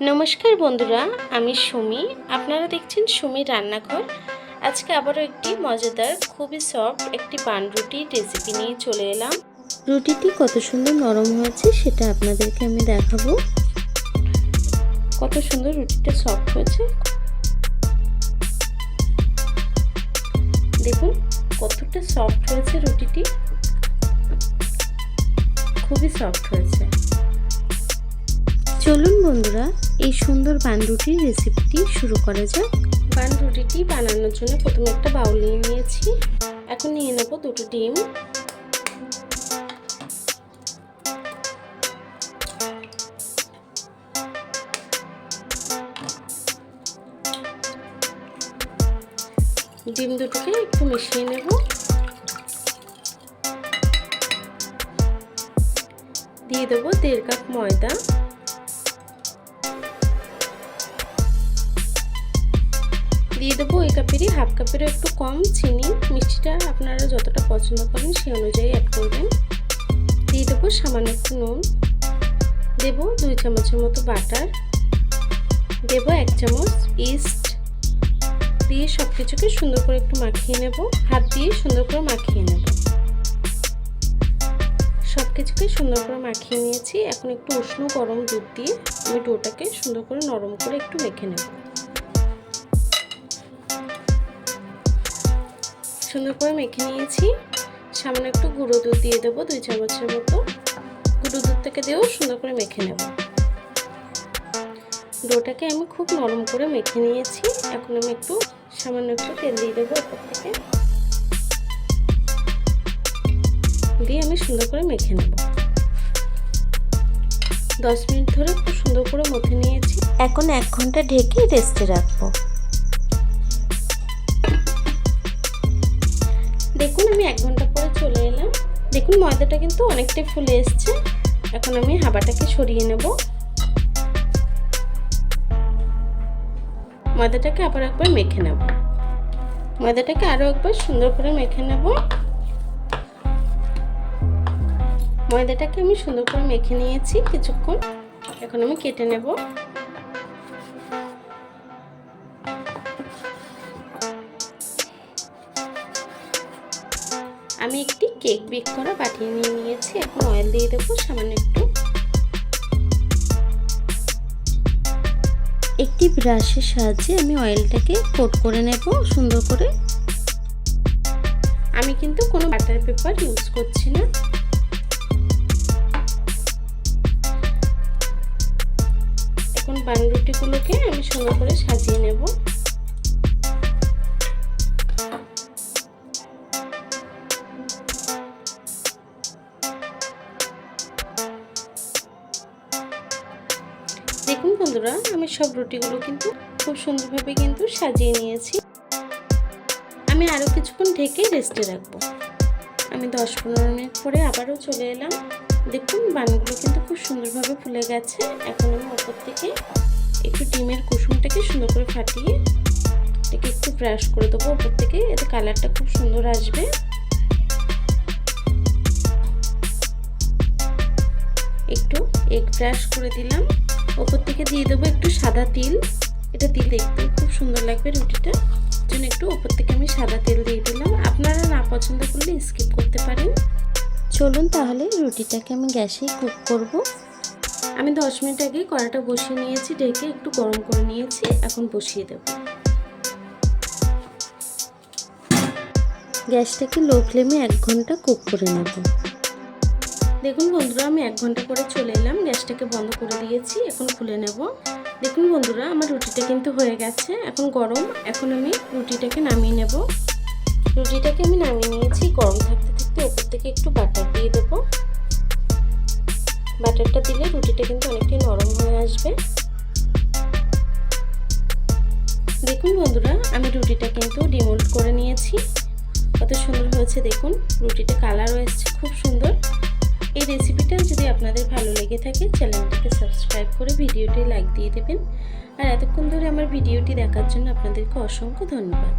নমস্কার বন্ধুরা, আমি সুমি। আপনারা দেখছেন সুমি রান্নাঘর। আজকে আবারও একটি মজাদার, খুবই সফট একটি পান রুটির রেসিপি নিয়ে চলে এলাম। রুটিটি কত সুন্দর নরম হয়েছে সেটা আপনাদেরকে আমি দেখাবো। কত সুন্দর রুটিটা সফট হয়েছে। দেখুন, কতটা সফট হয়েছে রুটিটি। খুবই সফট হয়েছে। চলুন বন্ধুরা, এই সুন্দর পান রুটির রেসিপিটি শুরু করা যাক। পান রুটিটি বানানোর জন্য প্রথমে একটা বাউল নিয়ে নিয়েছি। এখন নিয়ে নেব দুটো ডিম। ডিম দুটোকে একটু মিশিয়ে নেব। দিয়ে দেবো দেড় কাপ ময়দা। দিয়ে দেবো ওই কাপেরই হাফ কাপেরও একটু কম চিনি, মিষ্টিটা আপনারা যতটা পছন্দ করেন সেই অনুযায়ী অ্যাড করবেন। দিয়ে দেবো সামান্য একটু নুন, দেবো দুই চামচের মতো বাটার, দেবো এক চামচ ইস্ট দিয়ে সব কিছুকে সুন্দর করে একটু মাখিয়ে নেব, হাত দিয়ে সুন্দর করে মাখিয়ে নেব। সব কিছুকে সুন্দর করে মাখিয়ে নিয়েছি, এখন একটু উষ্ণ গরম দুধ দিয়ে আমি ডোটাকে সুন্দর করে নরম করে একটু মেখে নেব। সুন্দর করে মেখে নিয়েছি। সামান্য একটু গুঁড়ো দুধ দিয়ে দেবো, দুই চামচের মতো। গুঁড়ো দুধ থেকে দিয়েও সুন্দর করে মেখে নেব। ডোটাকে আমি খুব নরম করে মেখে নিয়েছি। এখন আমি একটু সামান্য একটু তেল দিয়ে দেবো ওপর থেকে। দিয়ে আমি সুন্দর করে মেখে নেব। দশ মিনিট ধরে খুব সুন্দর করে মথে নিয়েছি। এখন এক ঘণ্টা ঢেকে রেস্টে রাখব। আমি এক ঘণ্টা পরে চলে এলাম। দেখুন, ময়দাটা কিন্তু অনেকটাই ফুলে এসছে। এখন আমি হাবাটাকে সরিয়ে নেব। ময়দাটাকে আবার একবার মেখে নেব। ময়দাটাকে আরও একবার সুন্দর করে মেখে নেব। ময়দাটাকে আমি সুন্দর করে মেখে নিয়েছি কিছুক্ষণ। এখন আমি কেটে নেব। আমি একটি কেক বেক করা বাটিয়ে নিয়ে নিয়েছি। এখন অয়েল দিয়ে দেবো, সামান্য একটু। একটি ব্রাশের সাহায্যে আমি অয়েলটাকে কোট করে নেব, সুন্দর করে। আমি কিন্তু কোনো বাটার পেপার ইউজ করছি না। এখন বানরুটিগুলোকে আমি সুন্দর করে সাজিয়ে নেব। দেখুন বন্ধুরা, আমি সব রুটিগুলো কিন্তু খুব সুন্দরভাবে কিন্তু সাজিয়ে নিয়েছি। আমি আরও কিছুক্ষণ ঢেকে রেস্টে রাখব। আমি দশ পনেরো মিনিট পরে আবারও চলে এলাম। দেখুন, বানগুলো কিন্তু খুব সুন্দরভাবে ফুলে গেছে। এখন আমি ওপর থেকে একটু ডিমের কুসুমটাকে সুন্দর করে ফাটিয়ে এটাকে একটু ব্রাশ করে দেবো। ওপর থেকে এতে কালারটা খুব সুন্দর আসবে। একটু এগ ব্রাশ করে দিলাম। ওপর থেকে দিয়ে দেবো একটু সাদা তিল। এটা তিল দেখতে খুব সুন্দর লাগবে রুটিটা। জন্য একটু ওপর থেকে আমি সাদা তেল দিয়ে দিলাম। আপনারা না পছন্দ করলে স্কিপ করতে পারেন। চলুন তাহলে রুটিটাকে আমি গ্যাসেই কুক করব। আমি দশ মিনিট আগে কড়াটা বসিয়ে নিয়েছি ঢেকে একটু গরম করে নিয়েছি, এখন বসিয়ে দেব। গ্যাসটাকে লো ফ্লেমে এক ঘণ্টা কুক করে নেব। দেখুন বন্ধুরা, আমি এক ঘণ্টা করে চলে এলাম। গ্যাসটাকে বন্ধ করে দিয়েছি, এখন খুলে নেব। দেখুন বন্ধুরা, আমার রুটিটা কিন্তু হয়ে গেছে, এখন গরম। এখন আমি রুটিটাকে নামিয়ে নেব। রুটিটাকে আমি নামিয়ে নিয়েছি, গরম থাকতে থাকতে ওপর থেকে একটু বাটার দিয়ে দেব। বাটারটা দিলে রুটিটা কিন্তু অনেকটাই নরম হয়ে আসবে। দেখুন বন্ধুরা, আমি রুটিটা কিন্তু ডিমোল্ড করে নিয়েছি। কত সুন্দর হয়েছে দেখুন, রুটিটা কালারও এসছে খুব সুন্দর। লেগে থাকে, চ্যানেলটিকে সাবস্ক্রাইব করে ভিডিওটি লাইক দিয়ে দেবেন। আর এতক্ষণ ধরে আমার ভিডিওটি দেখার জন্য আপনাদেরকে অসংখ্য ধন্যবাদ।